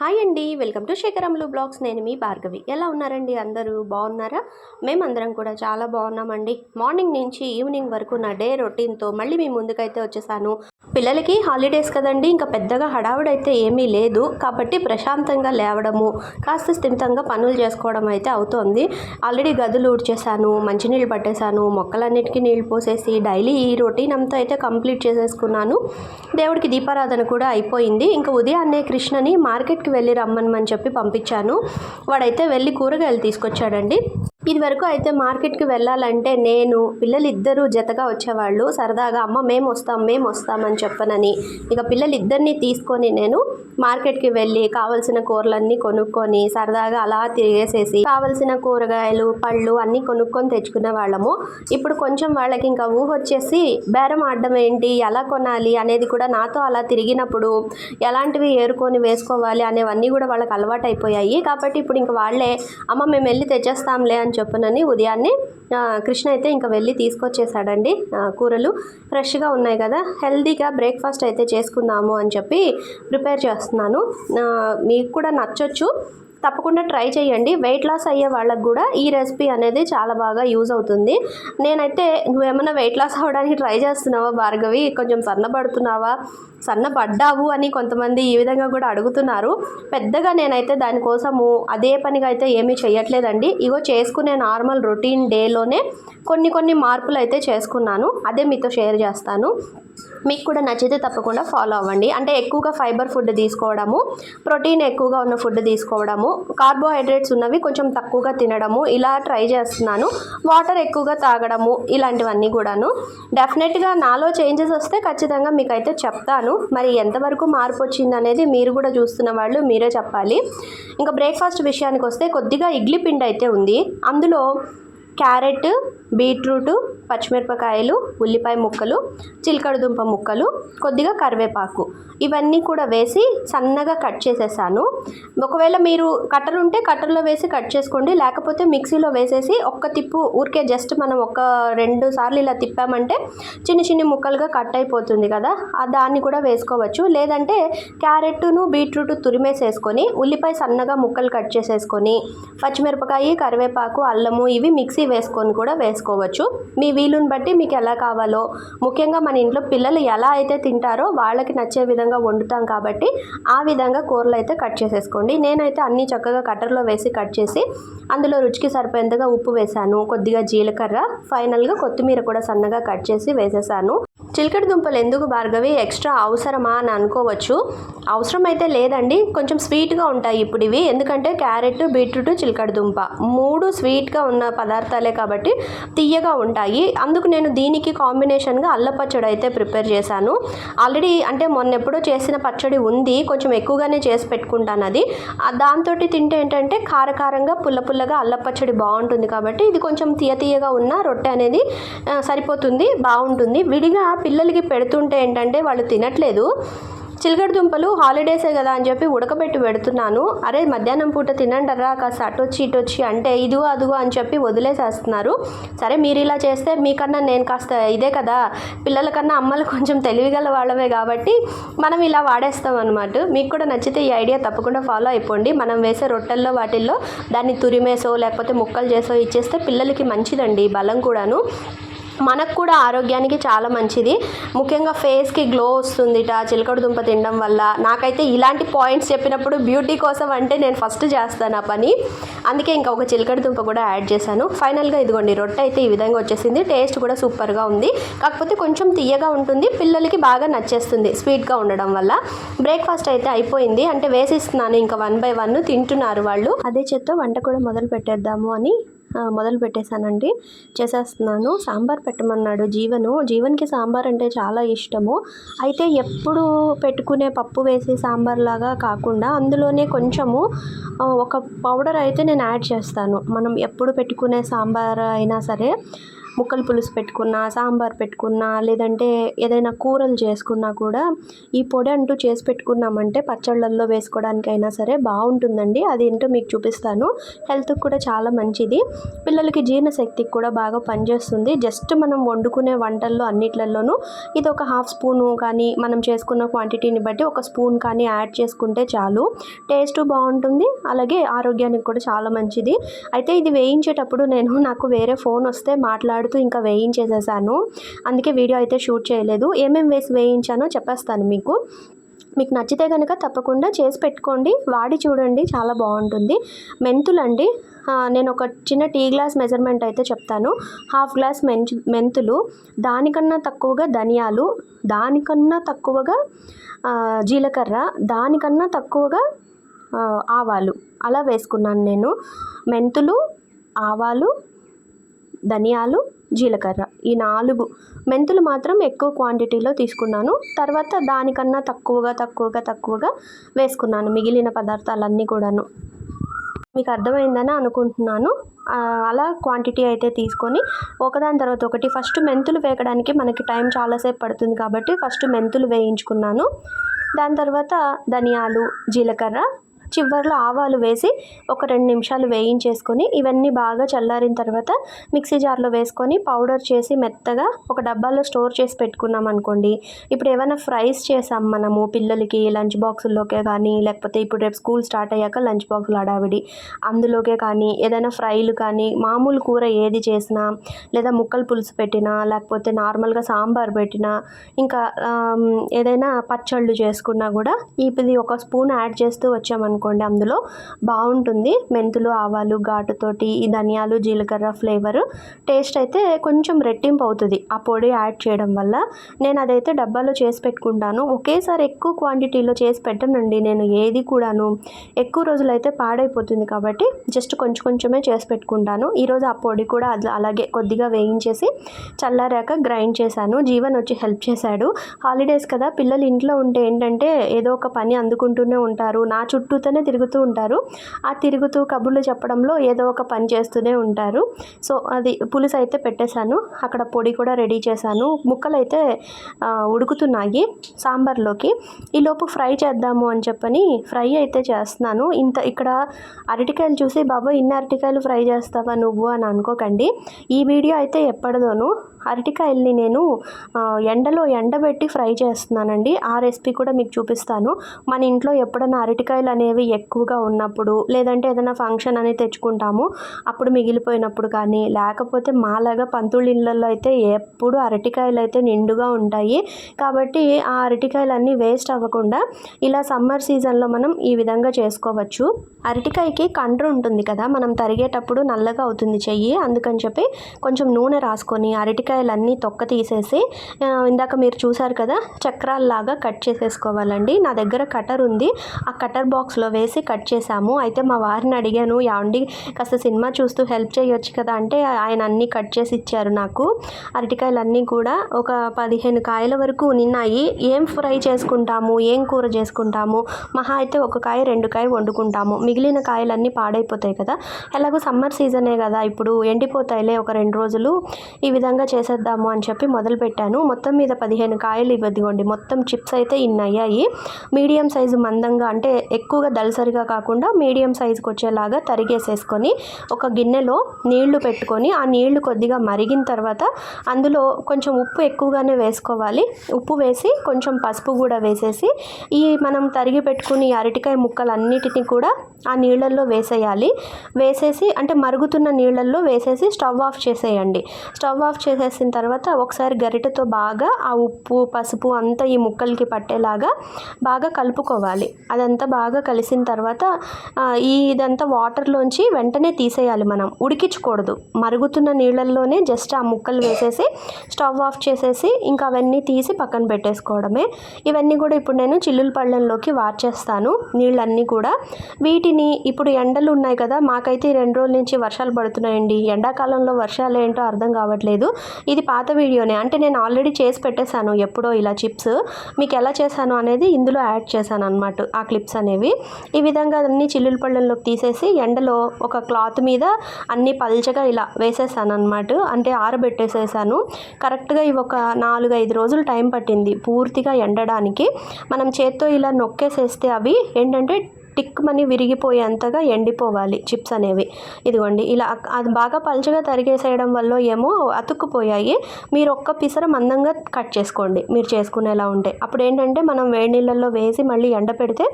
Hi అండి. Welcome to శేఖరంలు blogs. నేను మీ భార్గవి. ఎలా ఉన్నారండి అందరూ? బాగున్నారా? మేమందరం కూడా చాలా బాగున్నామండి. మార్నింగ్ నుంచి ఈవినింగ్ వరకు నా డే రొటీన్తో మళ్ళీ మీ ముందుకైతే వచ్చేసాను. పిల్లలకి హాలిడేస్ కదండి ఇంకా పెద్దగా హడావుడైతే ఏమీ లేదు. కాబట్టి ప్రశాంతంగా లేవడము కాస్త స్థిమితంగా పనులు చేసుకోవడం అయితే అవుతోంది. ఆల్రెడీ గదులు ఊడ్చేసాను మంచినీళ్ళు పట్టేశాను మొక్కలన్నిటికీ నీళ్ళు పోసేసి డైలీ ఈ రొటీన్ అంతా అయితే కంప్లీట్ చేసేసుకున్నాను. దేవుడికి దీపారాధన కూడా అయిపోయింది. ఇంకా ఉదయాన్నే కృష్ణని మార్కెట్కి వెళ్ళి రమ్మనమని చెప్పి పంపించాను. వాడైతే వెళ్ళి కూరగాయలు తీసుకొచ్చాడండి. ఇది వరకు అయితే మార్కెట్కి వెళ్ళాలంటే నేను పిల్లలు ఇద్దరు జతగా వచ్చేవాళ్ళు. సరదాగా అమ్మ మేము వస్తాం మేము వస్తామని చెప్పనని. ఇక పిల్లలిద్దరినీ తీసుకొని నేను మార్కెట్కి వెళ్ళి కావలసిన కూరలన్నీ కొనుక్కొని సరదాగా అలా తిరిగేసేసి కావలసిన కూరగాయలు పళ్ళు అన్నీ కొనుక్కొని తెచ్చుకునే వాళ్ళము. ఇప్పుడు కొంచెం వాళ్ళకి ఇంకా ఊహ వచ్చేసి బేరం ఆడడం ఏంటి? ఎలా కొనాలి అనేది కూడా నాతో అలా తిరిగినప్పుడు ఎలాంటివి ఏరుకొని వేసుకోవాలి అనేవన్నీ కూడా వాళ్ళకి అలవాటు అయిపోయాయి కాబట్టి ఇప్పుడు ఇంకా వాళ్ళే అమ్మ మేము వెళ్ళి తెచ్చేస్తాంలే అని చెప్పనని ఉదయాన్నే కృష్ణ అయితే ఇంకా వెళ్ళి తీసుకొచ్చేసాడండి. కూరలు ఫ్రెష్గా ఉన్నాయి కదా. హెల్దీగా బ్రేక్ఫాస్ట్ అయితే చేసుకుందాము అని చెప్పి ప్రిపేర్ చేస్తున్నాను. మీకు కూడా నచ్చొచ్చు. తప్పకుండా ట్రై చేయండి. వెయిట్ లాస్ అయ్యే వాళ్ళకి కూడా ఈ రెసిపీ అనేది చాలా బాగా యూజ్ అవుతుంది. నేనైతే నువ్వేమైనా వెయిట్ లాస్ అవ్వడానికి ట్రై చేస్తున్నావా భార్గవి? కొంచెం సన్నబడుతున్నావా? సన్నపడ్డావు అని కొంతమంది ఈ విధంగా కూడా అడుగుతున్నారు. పెద్దగా నేనైతే దానికోసము అదే పనిగా అయితే ఏమీ చేయట్లేదండి ఇగో చేసుకునే నార్మల్ రొటీన్ డేలోనే కొన్ని కొన్ని మార్పులు అయితే చేసుకున్నాను. అదే మీతో షేర్ చేస్తాను. మీకు కూడా నచ్చితే తప్పకుండా ఫాలో అవ్వండి. అంటే ఎక్కువగా ఫైబర్ ఫుడ్ తీసుకోవడము ప్రోటీన్ ఎక్కువగా ఉన్న ఫుడ్ తీసుకోవడము కార్బోహైడ్రేట్స్ ఉన్నవి కొంచెం తక్కువగా తినడము ఇలా ట్రై చేస్తున్నాను. వాటర్ ఎక్కువగా తాగడము ఇలాంటివన్నీ కూడాను. డెఫినెట్గా నాలో చేంజెస్ వస్తే ఖచ్చితంగా మీకు అయితే చెప్తాను మరి ఎంతవరకు మార్పు వచ్చింది అనేది మీరు కూడా చూస్తున్న వాళ్ళు మీరే చెప్పాలి. ఇంకా బ్రేక్ఫాస్ట్ విషయానికి వస్తే కొద్దిగా ఇడ్లీ పిండి అయితే ఉంది. అందులో క్యారెట్ బీట్రూటు పచ్చిమిరపకాయలు ఉల్లిపాయ ముక్కలు చిలకడదుంప ముక్కలు కొద్దిగా కరివేపాకు. ఇవన్నీ కూడా వేసి సన్నగా కట్ చేసేసాను. ఒకవేళ మీరు కట్టర్ ఉంటే కట్టర్లో వేసి కట్ చేసుకోండి. లేకపోతే మిక్సీలో వేసేసి ఒక్క తిప్పు ఊరికే జస్ట్ మనం ఒక రెండు సార్లు ఇలా తిప్పామంటే చిన్న చిన్న ముక్కలుగా కట్ అయిపోతుంది కదా. ఆ దాన్ని కూడా వేసుకోవచ్చు. లేదంటే క్యారెట్ను బీట్రూట్ తురిమేసేసుకొని ఉల్లిపాయ సన్నగా ముక్కలు కట్ చేసేసుకొని పచ్చిమిరపకాయ కరివేపాకు అల్లము ఇవి మిక్సీ వేసుకొని కూడా వేసుకోవచ్చు. మీ వీలుని బట్టి మీకు ఎలా కావాలో ముఖ్యంగా మన ఇంట్లో పిల్లలు ఎలా అయితే తింటారో వాళ్ళకి నచ్చే విధంగా వండుతాం కాబట్టి ఆ విధంగా కూరలు అయితే కట్ చేసేసుకోండి. నేనైతే అన్నీ చక్కగా కట్టర్లో వేసి కట్ చేసి అందులో రుచికి సరిపోయేంతగా ఉప్పు వేశాను కొద్దిగా జీలకర్ర ఫైనల్గా కొత్తిమీర కూడా సన్నగా కట్ చేసి వేసేసాను. చిలకడ దుంపలు ఎందుకు భార్గవి? ఎక్స్ట్రా అవసరమా అని అనుకోవచ్చు. అవసరం అయితే లేదండి. కొంచెం స్వీట్గా ఉంటాయి ఇప్పుడు ఇవి. ఎందుకంటే క్యారెట్ బీట్రూట్ చిలకడ దుంప మూడు స్వీట్గా ఉన్న పదార్థాలే కాబట్టి తీయగా ఉంటాయి. అందుకు నేను దీనికి కాంబినేషన్గా అల్ల పచ్చడి అయితే ప్రిపేర్ చేశాను. ఆల్రెడీ అంటే మొన్న ఎప్పుడో చేసిన పచ్చడి ఉంది. కొంచెం ఎక్కువగానే చేసి పెట్టుకుంటాను అది. దాంతో తింటే ఏంటంటే కారకారంగా పుల్ల పుల్లగా అల్ల పచ్చడి బాగుంటుంది కాబట్టి ఇది కొంచెం తీయ తీయగా ఉన్న రొట్టె అనేది సరిపోతుంది బాగుంటుంది. విడిగా పిల్లలకి పెడుతుంటే ఏంటంటే వాళ్ళు తినట్లేదు. చిలకడ దుంపలు హాలిడేసే కదా అని చెప్పి ఉడకబెట్టి పెడుతున్నాను. అరే మధ్యాహ్నం పూట తినండరా కాస్త అటొచ్చి ఇటొచ్చి అంటే ఇదిగో అదిగో అని చెప్పి వదిలేసేస్తున్నారు. సరే మీరు ఇలా చేస్తే మీకన్నా నేను కాస్త ఇదే కదా. పిల్లల కన్నా అమ్మలు కొంచెం తెలివిగల వాళ్ళమే కాబట్టి మనం ఇలా వాడేస్తాం అనమాట మీకు కూడా నచ్చితే ఈ ఐడియా తప్పకుండా ఫాలో అయిపోండి. మనం వేసే రొట్టెల్లో వాటిల్లో దాన్ని తురిమేసో లేకపోతే ముక్కలు చేసో ఇచ్చేస్తే పిల్లలకి మంచిదండి బలం కూడాను. మనకు కూడా ఆరోగ్యానికి చాలా మంచిది. ముఖ్యంగా ఫేస్కి గ్లో వస్తుందిట చిలకడ దుంప తినడం వల్ల. నాకైతే ఇలాంటి పాయింట్స్ చెప్పినప్పుడు బ్యూటీ కోసం అంటే నేను ఫస్ట్ చేస్తాను ఆ పని. అందుకే ఇంకా ఒక చిలకడ దుంప కూడా యాడ్ చేశాను. ఫైనల్గా ఇదిగోండి రొట్టె అయితే ఈ విధంగా వచ్చేసింది. టేస్ట్ కూడా సూపర్గా ఉంది. కాకపోతే కొంచెం తీయగా ఉంటుంది. పిల్లలకి బాగా నచ్చేస్తుంది స్వీట్గా ఉండడం వల్ల. బ్రేక్ఫాస్ట్ అయితే అయిపోయింది. అంటే వేసిస్తున్నాను. ఇంకా వన్ బై వన్ తింటున్నారు వాళ్ళు. అదే చేత్తో వంట కూడా మొదలు పెట్టేద్దాము అని మొదలు పెట్టేశానండి. చేసేస్తున్నాను. సాంబార్ పెట్టమన్నాడు జీవను. జీవన్కి సాంబార్ అంటే చాలా ఇష్టము. అయితే ఎప్పుడు పెట్టుకునే పప్పు వేసి సాంబార్ లాగా కాకుండా అందులోనే కొంచెము ఒక పౌడర్ అయితే నేను యాడ్ చేస్తాను. మనం ఎప్పుడు పెట్టుకునే సాంబార్ అయినా సరే. ముక్కలు పులుసు పెట్టుకున్నా సాంబార్ పెట్టుకున్నా లేదంటే ఏదైనా కూరలు చేసుకున్నా కూడా ఈ పొడి అంటూ చేసి పెట్టుకున్నామంటే పచ్చళ్ళల్లో వేసుకోవడానికైనా సరే బాగుంటుందండి. అది ఏంటో మీకు చూపిస్తాను. హెల్త్కి కూడా చాలా మంచిది. పిల్లలకి జీర్ణశక్తికి కూడా బాగా పనిచేస్తుంది. జస్ట్ మనం వండుకునే వంటల్లో అన్నిట్లలోనూ ఇది ఒక హాఫ్ స్పూను కానీ మనం చేసుకున్న క్వాంటిటీని బట్టి ఒక స్పూన్ కానీ యాడ్ చేసుకుంటే చాలు. టేస్ట్ బాగుంటుంది. అలాగే ఆరోగ్యానికి కూడా చాలా మంచిది. అయితే ఇది వేయించేటప్పుడు నేను నాకు వేరే ఫోన్ వస్తే మాట్లాడుతూ ఇంకా వేయించేసేసాను. అందుకే వీడియో అయితే షూట్ చేయలేదు. ఏమేమి వేసి వేయించానో చెప్పేస్తాను మీకు. మీకు నచ్చితే కనుక తప్పకుండా చేసి పెట్టుకోండి. వాడి చూడండి చాలా బాగుంటుంది. మెంతులండి. అండి నేను ఒక చిన్న టీ గ్లాస్ మెజర్మెంట్ అయితే చెప్తాను. హాఫ్ గ్లాస్ మెంచు మెంతులు. దానికన్నా తక్కువగా ధనియాలు. దానికన్నా తక్కువగా జీలకర్ర. దానికన్నా తక్కువగా ఆవాలు. అలా వేసుకున్నాను నేను. మెంతులు ఆవాలు ధనియాలు జీలకర్ర ఈ నాలుగు మెంతులు మాత్రం ఎక్కువ క్వాంటిటీలో తీసుకున్నాను. తర్వాత దానికన్నా తక్కువగా తక్కువగా తక్కువగా వేసుకున్నాను మిగిలిన పదార్థాలన్నీ కూడాను. మీకు అర్థమైందని అనుకుంటున్నాను. అలా క్వాంటిటీ అయితే తీసుకొని ఒకదాని తర్వాత ఒకటి ఫస్ట్ మెంతులు వేయడానికి మనకి టైం చాలాసేపు పడుతుంది కాబట్టి ఫస్ట్ మెంతులు వేయించుకున్నాను. దాని తర్వాత ధనియాలు జీలకర్ర చివరిలో ఆవాలు వేసి ఒక రెండు నిమిషాలు వేయించేసుకొని ఇవన్నీ బాగా చల్లారిన తర్వాత మిక్సీ జార్లో వేసుకొని పౌడర్ చేసి మెత్తగా ఒక డబ్బాలో స్టోర్ చేసి పెట్టుకున్నాం అనుకోండి. ఇప్పుడు ఏమైనా ఫ్రైస్ చేసాం మనము పిల్లలకి లంచ్ బాక్సుల్లోకే కానీ లేకపోతే ఇప్పుడు రేపు స్కూల్ స్టార్ట్ అయ్యాక లంచ్ బాక్సులు హడావిడి. అందులోకే కానీ ఏదైనా ఫ్రైలు కానీ మామూలు కూర ఏది చేసినా లేదా ముక్కలు పులుసు పెట్టినా లేకపోతే నార్మల్గా సాంబార్ పెట్టినా ఇంకా ఏదైనా పచ్చళ్ళు చేసుకున్నా కూడా ఇది ఒక స్పూన్ యాడ్ చేస్తూ అనుకోండి అందులో బాగుంటుంది. మెంతులు ఆవాలు ఘాటుతోటి ఈ ధనియాలు జీలకర్ర ఫ్లేవర్ టేస్ట్ అయితే కొంచెం రెట్టింపు అవుతుంది. ఆ పొడి యాడ్ చేయడం వల్ల నేను అదైతే డబ్బాలో చేసి పెట్టుకుంటాను. ఒకేసారి ఎక్కువ క్వాంటిటీలో చేసి పెట్టనండి. నేను ఏది కూడాను ఎక్కువ రోజులు అయితే పాడైపోతుంది కాబట్టి జస్ట్ కొంచెం కొంచెమే చేసి పెట్టుకుంటాను. ఈరోజు ఆ పొడి కూడా అలాగే కొద్దిగా వేయించేసి చల్లారాక గ్రైండ్ చేశాను. జీవన్ వచ్చి హెల్ప్ చేశాడు. హాలిడేస్ కదా పిల్లలు ఇంట్లో ఉంటే ఏంటంటే ఏదో ఒక పని అందుకుంటూనే ఉంటారు. నా చుట్టూతోనే తిరుగుతూ ఉంటారు. ఆ తిరుగుతూ కబుర్లు చెప్పడంలో ఏదో ఒక పని చేస్తూనే ఉంటారు. సో అది పులుసు అయితే పెట్టేశాను. అక్కడ పొడి కూడా రెడీ చేశాను. ముక్కలు అయితే ఉడుకుతున్నాయి సాంబార్లోకి. ఈలోపు ఫ్రై చేద్దాము అని చెప్పని ఫ్రై అయితే చేస్తున్నాను. ఇంత ఇక్కడ అరటికాయలు చూసి బాబా ఇన్ని అరటికాయలు ఫ్రై చేస్తావా నువ్వు? అని అనుకోకండి. ఈ వీడియో అయితే ఎప్పటిదోను అరటికాయల్ని నేను ఎండలో ఎండబెట్టి ఫ్రై చేస్తున్నానండి. ఆ రెసిపీ కూడా మీకు చూపిస్తాను. మన ఇంట్లో ఎప్పుడైనా అరటికాయలు అనేవి ఎక్కువగా ఉన్నప్పుడు లేదంటే ఏదైనా ఫంక్షన్ అనేది తెచ్చుకుంటాము అప్పుడు మిగిలిపోయినప్పుడు కానీ లేకపోతే మాలాగా పంతుళ్ళ ఇళ్ళల్లో అయితే ఎప్పుడు అరటికాయలు అయితే నిండుగా ఉంటాయి. కాబట్టి ఆ అరటికాయలన్నీ వేస్ట్ అవ్వకుండా ఇలా సమ్మర్ సీజన్లో మనం ఈ విధంగా చేసుకోవచ్చు. అరటికాయకి కండ్రు ఉంటుంది కదా మనం తరిగేటప్పుడు నల్లగా అవుతుంది చెయ్యి. అందుకని చెప్పి కొంచెం నూనె రాసుకొని అరటికాయ అరటికాయలన్నీ తొక్క తీసేసి ఇందాక మీరు చూసారు కదా చక్రాల్లాగా కట్ చేసేసుకోవాలండి. నా దగ్గర కటర్ ఉంది. ఆ కటర్ బాక్స్లో వేసి కట్ చేసాము అయితే మా వారిని అడిగాను యాండి కాస్త సినిమా చూస్తూ హెల్ప్ చేయొచ్చు కదా? అంటే ఆయన అన్నీ కట్ చేసి ఇచ్చారు నాకు. అరటికాయలన్నీ కూడా ఒక పదిహేను కాయల వరకు నిన్నాయి ఏం ఫ్రై చేసుకుంటాము? ఏం కూర చేసుకుంటాము? మహా అయితే ఒక కాయ రెండు కాయ వండుకుంటాము. మిగిలిన కాయలన్నీ పాడైపోతాయి కదా. ఎలాగో సమ్మర్ సీజనే కదా ఇప్పుడు. ఎండిపోతాయిలే ఒక రెండు రోజులు. ఈ విధంగా చేసేద్దాము అని చెప్పి మొదలుపెట్టాను. మొత్తం మీద పదిహేను కాయలు ఇవ్వదిగోండి. మొత్తం చిప్స్ అయితే ఇన్ని అయ్యాయి మీడియం సైజు మందంగా అంటే ఎక్కువగా దళసరిగా కాకుండా మీడియం సైజుకి వచ్చేలాగా తరిగేసేసుకొని ఒక గిన్నెలో నీళ్ళు పెట్టుకొని ఆ నీళ్ళు కొద్దిగా మరిగిన తర్వాత అందులో కొంచెం ఉప్పు ఎక్కువగానే వేసుకోవాలి. ఉప్పు వేసి కొంచెం పసుపు కూడా వేసేసి ఈ మనం తరిగి పెట్టుకుని అరటికాయ అరటికాయ ముక్కలన్నిటిని కూడా ఆ నీళ్ళల్లో వేసేయాలి. వేసేసి అంటే మరుగుతున్న నీళ్ళల్లో వేసేసి స్టవ్ ఆఫ్ చేసేయండి. స్టవ్ ఆఫ్ చేసేసిన తర్వాత ఒకసారి గరిటెతో బాగా ఆ ఉప్పు పసుపు అంతా ఈ ముక్కలకి పట్టేలాగా బాగా కలుపుకోవాలి. అదంతా బాగా కలిసిన తర్వాత ఈ ఇదంతా వాటర్లోంచి వెంటనే తీసేయాలి మనం. ఉడికించకూడదు. మరుగుతున్న నీళ్ళల్లోనే జస్ట్ ఆ ముక్కలు వేసేసి స్టవ్ ఆఫ్ చేసేసి ఇంకా అవన్నీ తీసి పక్కన పెట్టేసుకోవడమే. ఇవన్నీ కూడా ఇప్పుడు నేను చిల్లుల పళ్ళెంలోకి వార్చేస్తాను. నీళ్ళన్నీ కూడా. వీటి వీటిని ఇప్పుడు ఎండలు ఉన్నాయి కదా మాకైతే రెండు రోజుల నుంచి వర్షాలు పడుతున్నాయండి. ఎండాకాలంలో వర్షాలు ఏంటో అర్థం కావట్లేదు. ఇది పాత వీడియోనే. అంటే నేను ఆల్రెడీ చేసి పెట్టేశాను ఎప్పుడో ఇలా చిప్స్. మీకు ఎలా చేశాను అనేది ఇందులో యాడ్ చేశాను అనమాట ఆ క్లిప్స్ అనేవి. ఈ విధంగా అన్ని చిల్లుల పళ్ళల్లోకి తీసేసి ఎండలో ఒక క్లాత్ మీద అన్ని పల్చగా ఇలా వేసేసాను అనమాట అంటే ఆరబెట్టేసేసాను కరెక్ట్గా ఇవి ఒక నాలుగు ఐదు రోజులు టైం పట్టింది పూర్తిగా ఎండడానికి. మనం చేత్తో ఇలా నొక్కేసేస్తే అవి ఏంటంటే టిక్మని విరిగిపోయేంతగా ఎండిపోవాలి చిప్స్ అనేవి. ఇదిగోండి ఇలా అది బాగా పలుచగా తరిగేసేయడం వల్ల ఏమో అతుక్కుపోయాయి. మీరు ఒక్క పిసర మందంగా కట్ చేసుకోండి మీరు చేసుకునేలా ఉంటే. అప్పుడు ఏంటంటే మనం వేడి నీళ్ళల్లో వేసి మళ్ళీ ఎండ పెడితే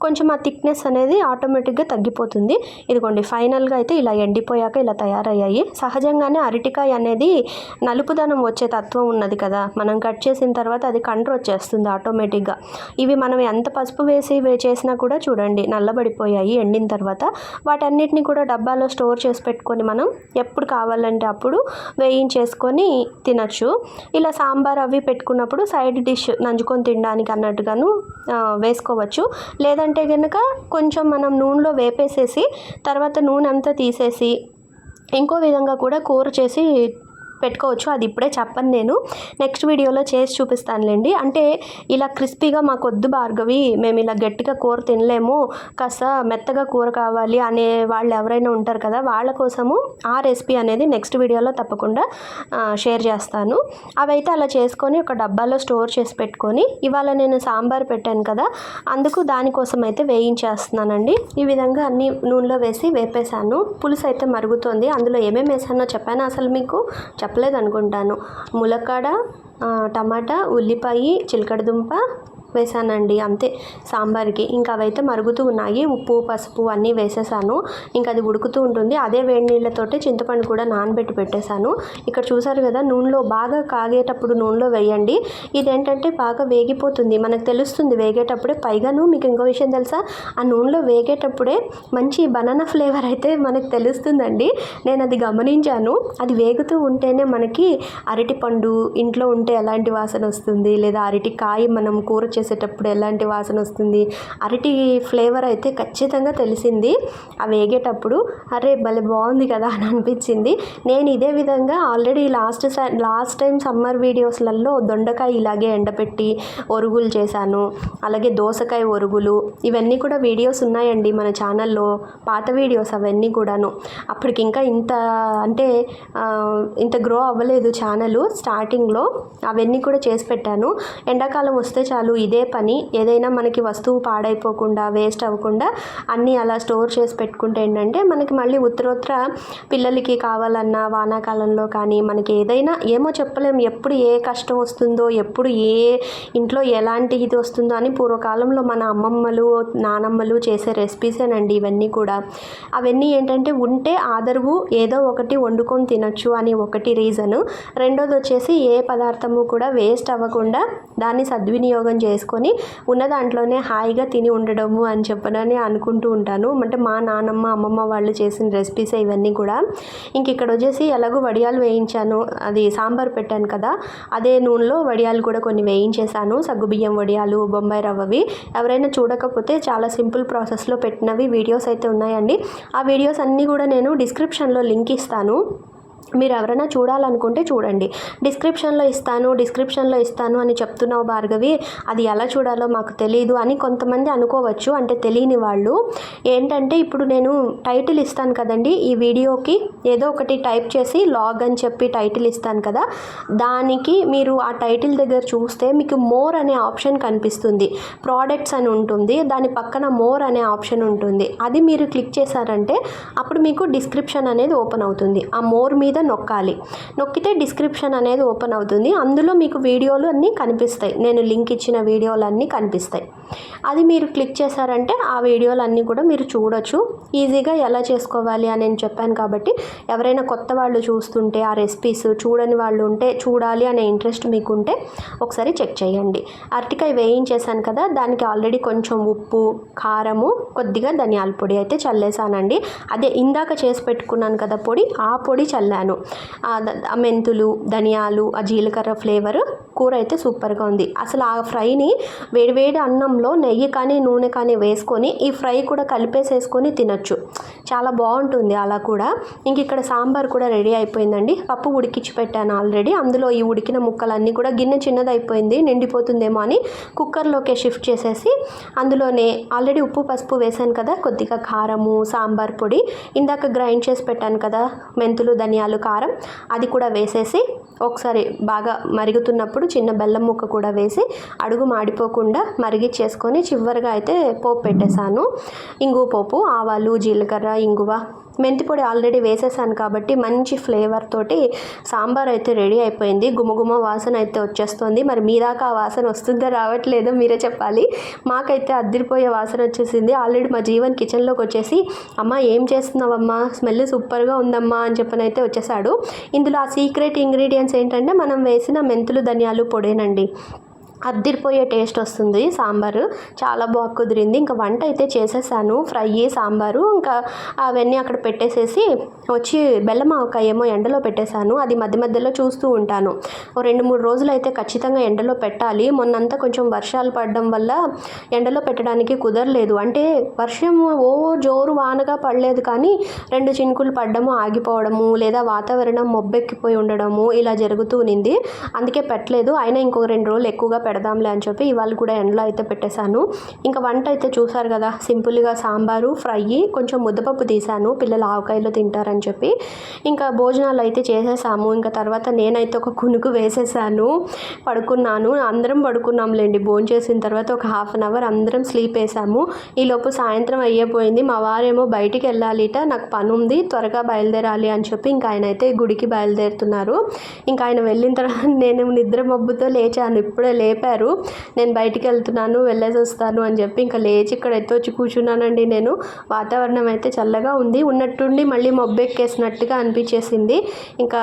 కొంచెం ఆ థిక్నెస్ అనేది ఆటోమేటిక్గా తగ్గిపోతుంది. ఇదిగోండి ఫైనల్గా అయితే ఇలా ఎండిపోయాక ఇలా తయారయ్యాయి. సహజంగానే అరటికాయ అనేది నలుపుదనం వచ్చే తత్వం ఉన్నది కదా. మనం కట్ చేసిన తర్వాత అది కంట్రోల్ వచ్చేస్తుంది ఆటోమేటిక్గా. ఇవి మనం ఎంత పసుపు వేసి వే- చేసినా కూడా చూడండి నల్లబడిపోయాయి ఎండిన తర్వాత వాటన్నిటిని కూడా డబ్బాలో స్టోర్ చేసి పెట్టుకొని మనం ఎప్పుడు కావాలంటే అప్పుడు వేయించేసుకొని తినచ్చు. ఇలా సాంబార్ అవి పెట్టుకున్నప్పుడు సైడ్ డిష్ నంజుకొని తినడానికి అన్నట్టుగాను వేసుకోవచ్చు. లేదంటే కనుక కొంచెం మనం నూనెలో వేపేసేసి తర్వాత నూనె అంతా తీసేసి ఇంకో విధంగా కూడా కూర చేసి పెట్టుకోవచ్చు. అది ఇప్పుడే చెప్పను నేను. నెక్స్ట్ వీడియోలో చేసి చూపిస్తానులేండి. అంటే ఇలా క్రిస్పీగా మాకు వద్దు భార్గవి మేము ఇలా గట్టిగా కూర తినలేము కాస్త మెత్తగా కూర కావాలి అనే వాళ్ళు ఎవరైనా ఉంటారు కదా వాళ్ళ కోసము ఆ రెసిపీ అనేది నెక్స్ట్ వీడియోలో తప్పకుండా షేర్ చేస్తాను. అవైతే అలా చేసుకొని ఒక డబ్బాలో స్టోర్ చేసి పెట్టుకొని ఇవాళ నేను సాంబార్ పెట్టాను కదా అందుకు దానికోసం అయితే వేయించేస్తున్నానండి. ఈ విధంగా అన్ని నూనెలో వేసి వేపేశాను. పులుసు అయితే మరుగుతోంది. అందులో ఏమేమి వేసానో చెప్పాను అసలు మీకు? చెప్పలేదు అనుకుంటాను ములక్కాడ టమాటా ఉల్లిపాయ చిలకడదుంప వేసానండి. అంతే సాంబార్కి. ఇంకా అవైతే మరుగుతూ ఉన్నాయి. ఉప్పు పసుపు అన్నీ వేసేసాను. ఇంకా అది ఉడుకుతూ ఉంటుంది. అదే వేడి నీళ్ళతోటే చింతపండు కూడా నానబెట్టి పెట్టేశాను. ఇక్కడ చూసారు కదా నూనెలో బాగా కాగేటప్పుడు నూనెలో వేయండి. ఇదేంటంటే బాగా వేగిపోతుంది. మనకు తెలుస్తుంది వేగేటప్పుడే. పైగాను మీకు ఇంకో విషయం తెలుసా? ఆ నూనెలో వేగేటప్పుడే మంచి బనానా ఫ్లేవర్ అయితే మనకు తెలుస్తుందండి. నేను అది గమనించాను. అది వేగుతూ ఉంటేనే మనకి అరటి పండు ఇంట్లో ఉంటే ఎలాంటి వాసన వస్తుంది? లేదా అరటి కాయ మనం కూర చేసేటప్పుడు ఎలాంటి వాసన వస్తుంది? అరటి ఫ్లేవర్ అయితే ఖచ్చితంగా తెలిసింది. ఆ వేగేటప్పుడు అరే భలే బాగుంది కదా అని అనిపించింది. నేను ఇదే విధంగా already last last time summer వీడియోస్లలో దొండకాయ ఇలాగే ఎండపెట్టి ఒరుగులు చేశాను. అలాగే దోసకాయ ఒరుగులు ఇవన్నీ కూడా వీడియోస్ ఉన్నాయండి మన ఛానల్లో పాత వీడియోస్ అవన్నీ కూడాను. అప్పటికి ఇంకా ఇంత అంటే ఇంత గ్రో అవ్వలేదు ఛానల్ స్టార్టింగ్లో. అవన్నీ కూడా చేసి పెట్టాను. ఎండాకాలం వస్తే చాలు ఇదే పని ఏదైనా మనకి వస్తువు పాడైపోకుండా వేస్ట్ అవ్వకుండా అన్నీ అలా స్టోర్ చేసి పెట్టుకుంటే ఏంటంటే మనకి మళ్ళీ ఉత్తరోత్తర పిల్లలకి కావాలన్నా వానాకాలంలో కానీ మనకి ఏదైనా ఏమో చెప్పలేము ఎప్పుడు ఏ కష్టం వస్తుందో ఎప్పుడు ఏ ఇంట్లో ఎలాంటి ఇది వస్తుందో అని పూర్వకాలంలో మన అమ్మమ్మలు నానమ్మలు చేసే రెసిపీసేనండి ఇవన్నీ కూడా. అవన్నీ ఏంటంటే ఉంటే ఆదరువు ఏదో ఒకటి వండుకొని తినొచ్చు అని ఒకటి రీజను రెండోది వచ్చేసి ఏ పదార్థము కూడా వేస్ట్ అవ్వకుండా దాన్ని సద్వినియోగం వేసుకొని ఉన్న దాంట్లోనే హాయిగా తిని ఉండడము అని చెప్పనని అనుకుంటూ ఉంటాను. అంటే మా నానమ్మ అమ్మమ్మ వాళ్ళు చేసిన రెసిపీస్ ఇవన్నీ కూడా. ఇంక ఇక్కడ వచ్చేసి ఎలాగో వడియాలు వేయించాను. అది సాంబార్ పెట్టాను కదా అదే నూనెలో వడియాలు కూడా కొన్ని వేయించేశాను. సగ్గుబియ్యం వడియాలు బొంబాయి రవ్వవి. ఎవరైనా చూడకపోతే చాలా సింపుల్ ప్రాసెస్లో పెట్టినవి వీడియోస్ అయితే ఉన్నాయండి. ఆ వీడియోస్ అన్నీ కూడా నేను డిస్క్రిప్షన్లో లింక్ ఇస్తాను. మీరు ఎవరైనా చూడాలనుకుంటే చూడండి. డిస్క్రిప్షన్లో ఇస్తాను డిస్క్రిప్షన్లో ఇస్తాను అని చెప్తున్నావు భార్గవి. అది ఎలా చూడాలో మాకు తెలియదు అని కొంతమంది అనుకోవచ్చు. అంటే తెలియని వాళ్ళు. ఏంటంటే ఇప్పుడు నేను టైటిల్ ఇస్తాను కదండి. ఈ వీడియోకి ఏదో ఒకటి టైప్ చేసి లాగ్ అని చెప్పి టైటిల్ ఇస్తాను కదా. దానికి మీరు ఆ టైటిల్ దగ్గర చూస్తే మీకు మోర్ అనే ఆప్షన్ కనిపిస్తుంది. ప్రోడక్ట్స్ అని ఉంటుంది. దాని పక్కన మోర్ అనే ఆప్షన్ ఉంటుంది. అది మీరు క్లిక్ చేశారంటే అప్పుడు మీకు డిస్క్రిప్షన్ అనేది ఓపెన్ అవుతుంది. ఆ మోర్ మీద నొక్కాలి. నొక్కితే డిస్క్రిప్షన్ అనేది ఓపెన్ అవుతుంది. అందులో మీకు వీడియోలు అన్నీ కనిపిస్తాయి. నేను లింక్ ఇచ్చిన వీడియోలు అన్నీ కనిపిస్తాయి. అది మీరు క్లిక్ చేశారంటే ఆ వీడియోలు అన్నీ కూడా మీరు చూడొచ్చు. ఈజీగా ఎలా చేసుకోవాలి అని నేను చెప్పాను కాబట్టి ఎవరైనా కొత్త వాళ్ళు చూస్తుంటే ఆ రెసిపీస్ చూడని వాళ్ళు ఉంటే చూడాలి అనే ఇంట్రెస్ట్ మీకు ఉంటే ఒకసారి చెక్ చేయండి. అరటికాయ వేయించేసాను కదా దానికి ఆల్రెడీ కొంచెం ఉప్పు కారము కొద్దిగా ధనియాల పొడి అయితే చల్లేసానండి అదే ఇందాక చేసి పెట్టుకున్నాను కదా పొడి ఆ పొడి చల్లాను. వెళ్ళాను ఆ మెంతులు ధనియాలు ఆ జీలకర్ర ఫ్లేవర్ కూర అయితే సూపర్గా ఉంది. అసలు ఆ ఫ్రైని వేడివేడి అన్నంలో నెయ్యి కానీ నూనె కానీ వేసుకొని ఈ ఫ్రై కూడా కలిపేసేసుకొని తినొచ్చు. చాలా బాగుంటుంది అలా కూడా. ఇంక ఇక్కడ సాంబార్ కూడా రెడీ అయిపోయిందండి. పప్పు ఉడికించి పెట్టాను ఆల్రెడీ. అందులో ఈ ఉడికిన ముక్కలన్నీ కూడా గిన్నె చిన్నదైపోయింది నిండిపోతుందేమో అని కుక్కర్లోకే షిఫ్ట్ చేసేసి అందులోనే ఆల్రెడీ ఉప్పు పసుపు వేశాను కదా కొద్దిగా కారము సాంబార్ పొడి ఇందాక గ్రైండ్ చేసి పెట్టాను కదా మెంతులు ధనియాలు కారం అది కూడా వేసేసి ఒకసారి బాగా మరుగుతున్నప్పుడు చిన్న బెల్లం ముక్క కూడా వేసి అడుగు మాడిపోకుండా మరిగిచ్చేసుకొని చివరిగా అయితే పోపు పెట్టేశాను. ఇంగువ పోపు ఆవాలు జీలకర్ర ఇంగువ మెంతి పొడి ఆల్రెడీ వేసేసాను కాబట్టి మంచి ఫ్లేవర్ తోటి సాంబార్ అయితే రెడీ అయిపోయింది. గుమగుమ వాసన అయితే వచ్చేస్తుంది. మరి మీ దాకా ఆ వాసన వస్తుందో రావట్లేదో మీరే చెప్పాలి. మాకైతే అద్దరిపోయే వాసన వచ్చేసింది. ఆల్రెడీ మా జీవన్ కిచెన్లోకి వచ్చేసి అమ్మ ఏం చేస్తున్నావమ్మా? స్మెల్ సూపర్గా ఉందమ్మా అని చెప్పని అయితే వచ్చేసాడు. ఇందులో ఆ సీక్రెట్ ఇంగ్రీడియంట్స్ ఏంటంటే మనం వేసిన మెంతులు ధనియాలు పొడేనండి. అద్దిరిపోయే టేస్ట్ వస్తుంది సాంబారు. చాలా బాగా కుదిరింది. ఇంకా వంట అయితే చేసేసాను. ఫ్రై సాంబారు. ఇంకా అవన్నీ అక్కడ పెట్టేసేసి వచ్చి బెల్లం ఆవకాయ ఏమో ఎండలో పెట్టేశాను. అది మధ్య మధ్యలో చూస్తూ ఉంటాను. ఓ రెండు మూడు రోజులు అయితే ఖచ్చితంగా ఎండలో పెట్టాలి. మొన్నంతా కొంచెం వర్షాలు పడడం వల్ల ఎండలో పెట్టడానికి కుదరలేదు. అంటే వర్షం ఓ జోరు వానగా పడలేదు కానీ రెండు చినుకులు పడ్డము ఆగిపోవడము లేదా వాతావరణం మొబ్బెక్కిపోయి ఉండడము ఇలా జరుగుతూ ఉన్నింది అందుకే పెట్టలేదు. అయినా ఇంకొక రెండు రోజులు ఎక్కువగా పెడదాంలే అని చెప్పి ఇవాళ కూడా ఎండలో అయితే పెట్టేశాను. ఇంకా వంట అయితే చూసారు కదా సింపుల్గా సాంబారు ఫ్రై కొంచెం ముద్దపప్పు తీశాను పిల్లలు ఆవకాయలో తింటారని చెప్పి. ఇంకా భోజనాలు అయితే చేసేసాము. ఇంకా తర్వాత నేనైతే ఒక కునుకు వేసేసాను పడుకున్నాను. అందరం పడుకున్నాంలేండి భోజనం చేసిన తర్వాత ఒక హాఫ్ అన్ అవర్ అందరం స్లీప్ వేసాము. ఈలోపు సాయంత్రం అయ్యేపోయింది మా వారేమో బయటికి వెళ్ళాలిట నాకు పని ఉంది త్వరగా బయలుదేరాలి అని చెప్పి ఇంకా ఆయన అయితే గుడికి బయలుదేరుతున్నారు. ఇంకా ఆయన వెళ్ళిన తర్వాత నేను నిద్ర మబ్బుతో లేచాను. ఇప్పుడే లే లేపారు నేను బయటికి వెళ్తున్నాను వెళ్ళేసి వస్తాను అని చెప్పి ఇంకా లేచి ఇక్కడ అయితే వచ్చి కూర్చున్నానండి నేను. వాతావరణం అయితే చల్లగా ఉంది. ఉన్నట్టుండి మళ్ళీ మబ్బెక్కేసినట్టుగా అనిపించేసింది. ఇంకా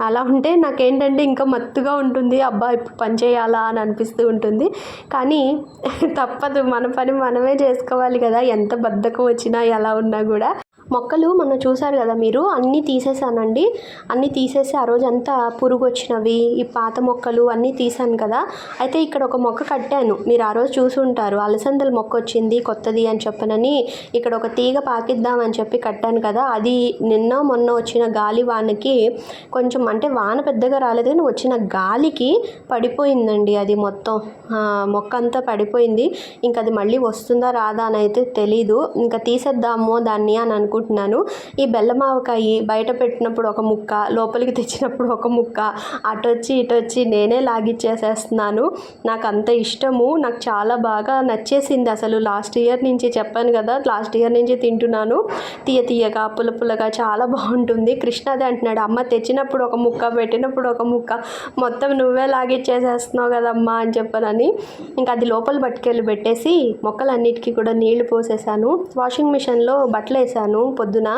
అలా ఉంటే నాకేంటంటే ఇంకా మత్తుగా ఉంటుంది. అబ్బా ఇప్పుడు పని చేయాలా? అని అనిపిస్తూ ఉంటుంది. కానీ తప్పదు. మన పని మనమే చేసుకోవాలి కదా. ఎంత బద్ధకం వచ్చినా ఎలా ఉన్నా కూడా. మొక్కలు మొన్న చూసారు కదా మీరు? అన్నీ తీసేసానండి. అన్నీ తీసేసి ఆ రోజు అంతా పురుగు వచ్చినవి ఈ పాత మొక్కలు అన్నీ తీసాను కదా. అయితే ఇక్కడ ఒక మొక్క కట్టాను. మీరు ఆ రోజు చూసి ఉంటారు. అలసందల మొక్క వచ్చింది కొత్తది అని చెప్పనని ఇక్కడ ఒక తీగ పాకిద్దామని చెప్పి కట్టాను కదా. అది నిన్న మొన్న వచ్చిన గాలి వానకి కొంచెం అంటే వాన పెద్దగా రాలేదు కానీ వచ్చిన గాలికి పడిపోయిందండి అది మొత్తం. మొక్క అంతా పడిపోయింది. ఇంకా అది మళ్ళీ వస్తుందా రాదా అని అయితే తెలీదు. ఇంకా తీసేద్దాము దాన్ని అని అనుకుంటున్నాను. ఈ బెల్లమావకాయ బయట పెట్టినప్పుడు ఒక ముక్క లోపలికి తెచ్చినప్పుడు ఒక ముక్క అటు వచ్చి నేనే లాగిచ్చేసేస్తున్నాను. నాకు అంత ఇష్టము నాకు చాలా బాగా నచ్చేసింది అసలు. లాస్ట్ ఇయర్ నుంచి చెప్పాను కదా లాస్ట్ ఇయర్ నుంచి తింటున్నాను. తీయ తీయగా పులపులగా చాలా బాగుంటుంది. కృష్ణదే అంటున్నాడు అమ్మ తెచ్చినప్పుడు ఒక ముక్క పెట్టినప్పుడు ఒక ముక్క మొత్తం నువ్వే లాగిచ్చేసేస్తున్నావు కదమ్మా అని చెప్పనని. ఇంకా అది లోపల పట్టుకెళ్ళి పెట్టేసి మొక్కలన్నిటికీ కూడా నీళ్ళు పోసేసాను. వాషింగ్ మిషన్లో బట్టలు వేసాను పొద్దున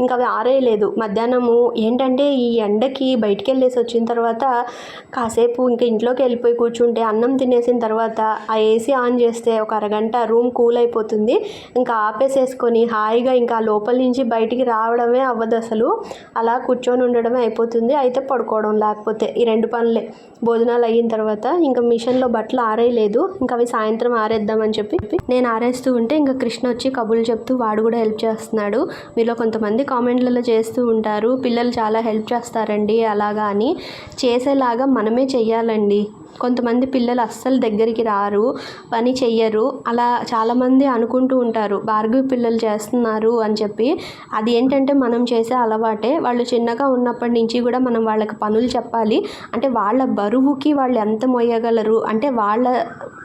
ఇంకా అవి ఆరేయలేదు. మధ్యాహ్నము ఏంటంటే ఈ ఎండకి బయటికి వెళ్ళేసి వచ్చిన తర్వాత కాసేపు ఇంకా ఇంట్లోకి వెళ్ళిపోయి కూర్చుంటే అన్నం తినేసిన తర్వాత ఆ ఏసీ ఆన్ చేస్తే ఒక అరగంట రూమ్ కూల్ అయిపోతుంది. ఇంకా ఆపేసేసుకొని హాయిగా ఇంకా లోపల నుంచి బయటికి రావడమే అవ్వదు అసలు. అలా కూర్చొని ఉండడమే అయిపోతుంది. అయితే పడుకోవడం లేకపోతే ఈ రెండు పనులే. భోజనాలు అయిన తర్వాత ఇంకా మిషన్లో బట్టలు ఆరేయలేదు. ఇంకా అవి సాయంత్రం ఆరేద్దామని చెప్పి నేను ఆరేస్తూ ఉంటే ఇంకా కృష్ణ వచ్చి కబుర్లు చెప్తూ వాడు కూడా హెల్ప్ చేస్తున్నాడు. మీలో కొంతమంది కామెంట్లలో చేస్తూ ఉంటారు పిల్లలు చాలా హెల్ప్ చేస్తారండి అలాగా అని. చేసేలాగా మనమే చెయ్యాలండి. కొంతమంది పిల్లలు అస్సలు దగ్గరికి రారు పని చెయ్యరు. అలా చాలామంది అనుకుంటూ ఉంటారు భార్గవి పిల్లలు చేస్తున్నారు అని చెప్పి. అది ఏంటంటే మనం చేసే అలవాటే. వాళ్ళు చిన్నగా ఉన్నప్పటి నుంచి కూడా మనం వాళ్ళకి పనులు చెప్పాలి. అంటే వాళ్ళ బరువుకి వాళ్ళు ఎంత మోయగలరు అంటే వాళ్ళ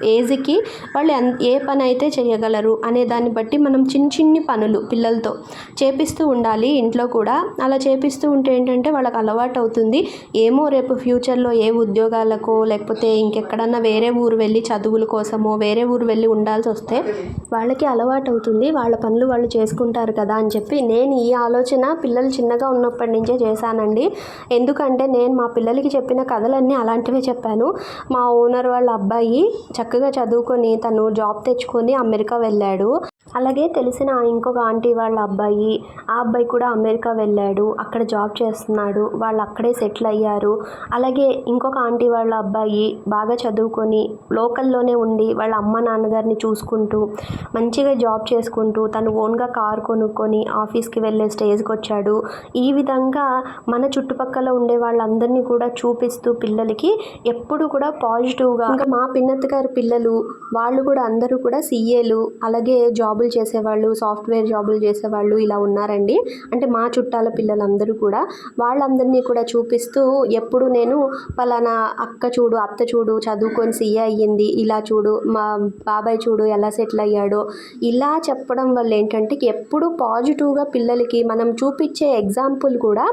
ఏజ్కి వాళ్ళు ఏ పని అయితే చేయగలరు అనే దాన్ని బట్టి మనం చిన్న చిన్ని పనులు పిల్లలతో చేపిస్తూ ఉండాలి ఇంట్లో కూడా. అలా చేపిస్తూ ఉంటే ఏంటంటే వాళ్ళకి అలవాటు అవుతుంది. ఏమో రేపు ఫ్యూచర్లో ఏ ఉద్యోగాలకో లేకపోతే ఇంకెక్కడన్నా వేరే ఊరు వెళ్ళి చదువుల కోసమో వేరే ఊరు వెళ్ళి ఉండాల్సి వస్తే వాళ్ళకి అలవాటు అవుతుంది. వాళ్ళ పనులు వాళ్ళు చేసుకుంటారు కదా అని చెప్పి నేను ఈ ఆలోచన పిల్లలు చిన్నగా ఉన్నప్పటి నుంచే చేశానండి. ఎందుకంటే నేను మా పిల్లలకి చెప్పిన కథలన్నీ అలాంటివే చెప్పాను. మా ఓనర్ వాళ్ళ అబ్బాయి చక్కగా చదువుకొని తను జాబ్ తెచ్చుకొని అమెరికా వెళ్ళాడు. అలాగే తెలిసిన ఇంకొక ఆంటీ వాళ్ళ అబ్బాయి ఆ అబ్బాయి కూడా అమెరికా వెళ్ళాడు అక్కడ జాబ్ చేస్తున్నాడు వాళ్ళు అక్కడే సెటిల్ అయ్యారు. అలాగే ఇంకొక ఆంటీ వాళ్ళ అబ్బాయి బాగా చదువుకొని లోకల్లోనే ఉండి వాళ్ళ అమ్మ నాన్నగారిని చూసుకుంటూ మంచిగా జాబ్ చేసుకుంటూ తను ఓన్గా కార్ కొనుక్కొని ఆఫీస్కి వెళ్ళే స్టేజ్కి వచ్చాడు. ఈ విధంగా మన చుట్టుపక్కల ఉండే వాళ్ళందరినీ కూడా చూపిస్తూ పిల్లలకి ఎప్పుడు కూడా పాజిటివ్గా ఇంకా మా పిన్నత్త గారి పిల్లలు వాళ్ళు కూడా అందరూ కూడా సీఏలు అలాగే జాబ్ జాబులు చేసేవాళ్ళు సాఫ్ట్వేర్ జాబులు చేసేవాళ్ళు ఇలా ఉన్నారండి. అంటే మా చుట్టాల పిల్లలందరూ కూడా వాళ్ళందరినీ కూడా చూపిస్తూ ఎప్పుడు నేను పలానా అక్క చూడు అత్త చూడు చదువుకొని సీఏ అయ్యింది ఇలా చూడు మా బాబాయ్ చూడు ఎలా సెటిల్ అయ్యాడో ఇలా చెప్పడం వల్ల ఏంటంటే ఎప్పుడు పాజిటివ్గా పిల్లలకి మనం చూపించే ఎగ్జాంపుల్ కూడా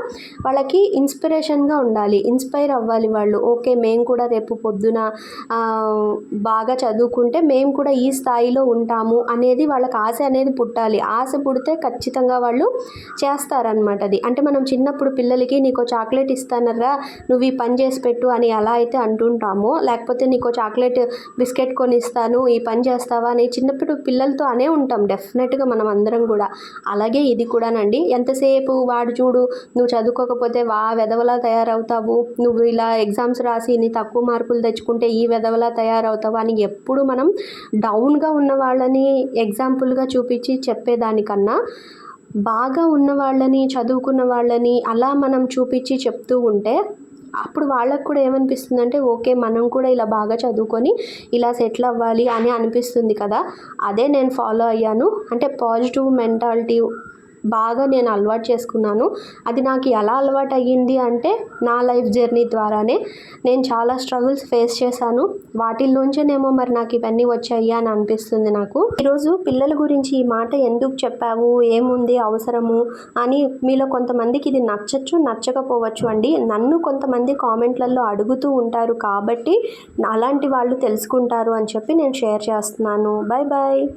వాళ్ళకి ఇన్స్పిరేషన్గా ఉండాలి ఇన్స్పైర్ అవ్వాలి వాళ్ళు. ఓకే మేము కూడా రేపు పొద్దున బాగా చదువుకుంటే మేము కూడా ఈ స్థాయిలో ఉంటాము అనేది వాళ్ళకి ఆశ అనేది పుట్టాలి. ఆశ పుడితే ఖచ్చితంగా వాళ్ళు చేస్తారనమాట అది. అంటే మనం చిన్నప్పుడు పిల్లలకి నీకు చాక్లెట్ ఇస్తానరా నువ్వు ఈ పని చేసి పెట్టు అని అలా అయితే అంటుంటామో. లేకపోతే నీకు చాక్లెట్ బిస్కెట్ కొని ఇస్తాను ఈ పని చేస్తావా అని చిన్నప్పుడు పిల్లలతో అనే ఉంటాం డెఫినెట్గా మనం అందరం కూడా. అలాగే ఇది కూడానండి. ఎంతసేపు వాడు చూడు నువ్వు చదువుకోకపోతే వా వెధవలా తయారవుతావు నువ్వు ఇలా ఎగ్జామ్స్ రాసి నీ తక్కువ మార్కులు తెచ్చుకుంటే ఈ వెధవలా తయారవుతావు అని ఎప్పుడు మనం డౌన్గా ఉన్న వాళ్ళని ఎగ్జాంపుల్ ఎగ్జాంపుల్గా చూపించి చెప్పేదానికన్నా బాగా ఉన్న వాళ్ళని చదువుకున్న వాళ్ళని అలా మనం చూపించి చెప్తూ ఉంటే అప్పుడు వాళ్ళకు కూడా ఏమనిపిస్తుందంటే ఓకే మనం కూడా ఇలా బాగా చదువుకొని ఇలా సెటిల్ అవ్వాలి అని అనిపిస్తుంది కదా. అదే నేను ఫాలో అయ్యాను. అంటే పాజిటివ్ మెంటాలిటీ బాగా నేను అలవాటు చేసుకున్నాను. అది నాకు ఎలా అలవాటు అయ్యింది అంటే నా లైఫ్ జర్నీ ద్వారానే నేను చాలా స్ట్రగుల్స్ ఫేస్ చేశాను. వాటిల్లోంచేనేమో మరి నాకు ఇవన్నీ వచ్చాయి అని అనిపిస్తుంది నాకు. ఈరోజు పిల్లల గురించి ఈ మాట ఎందుకు చెప్పావు? ఏముంది? అవసరము? అని మీలో కొంతమందికి ఇది నచ్చచ్చు నచ్చకపోవచ్చు అండి. నన్ను కొంతమంది కామెంట్లలో అడుగుతూ ఉంటారు కాబట్టి అలాంటి వాళ్ళు తెలుసుకుంటారు అని చెప్పి నేను షేర్ చేస్తున్నాను. Bye bye